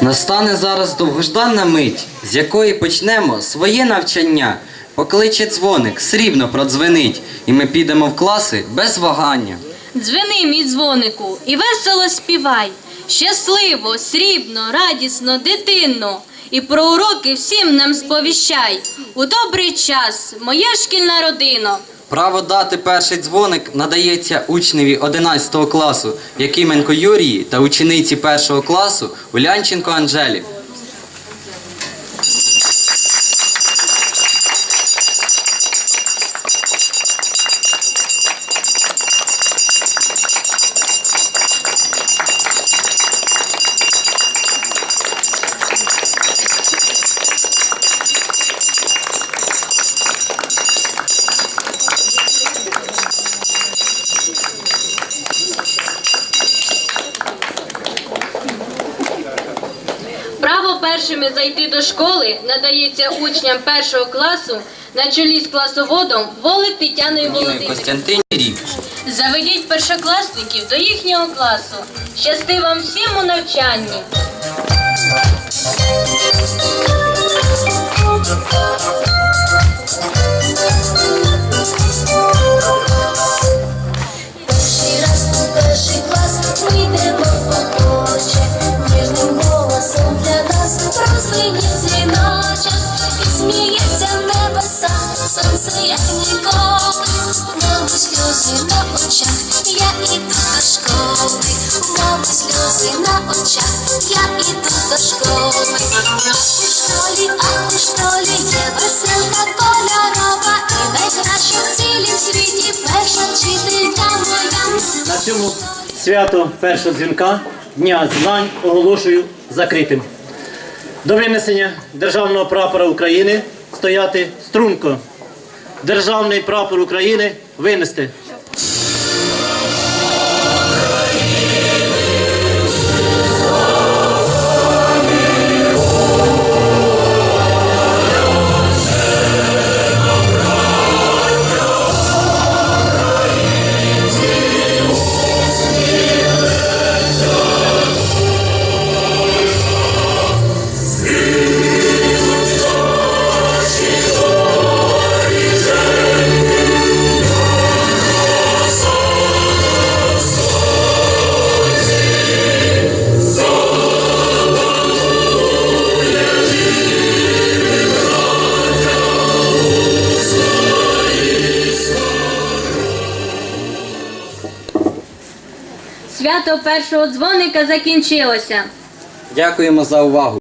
Настане зараз довгожданна мить, з якої почнемо своє навчання. Покличе дзвоник, срібно продзвенить, і ми підемо в класи без вагання. Дзвени, мій дзвонику, і весело співай. Щасливо, срібно, радісно, дитинно. І про уроки всім нам сповіщай. У добрий час, моя шкільна родина. Право дати перший дзвоник надається учневі 11 класу Якименко Юрії та учениці 1 класу Улянченко Анжелі. Першими зайти до школи надається учням першого класу на чолі з класоводом Волик Тетяною Володимирівною. Заведіть першокласників до їхнього класу. Щасти вам всім у навчанні. Ніколи, мабуть, сльози на очах, я іду до школи, мабуть, сльози на очах, я іду до школи. У школі, а у школі є веселка кольорова, і найкраща в світі перша вчителька. На цьому свято першого дзвінка Дня знань оголошую закритим. До винесення державного прапора України стояти струнко. Державний прапор України винести. Свято першого дзвоника закінчилося. Дякуємо за увагу.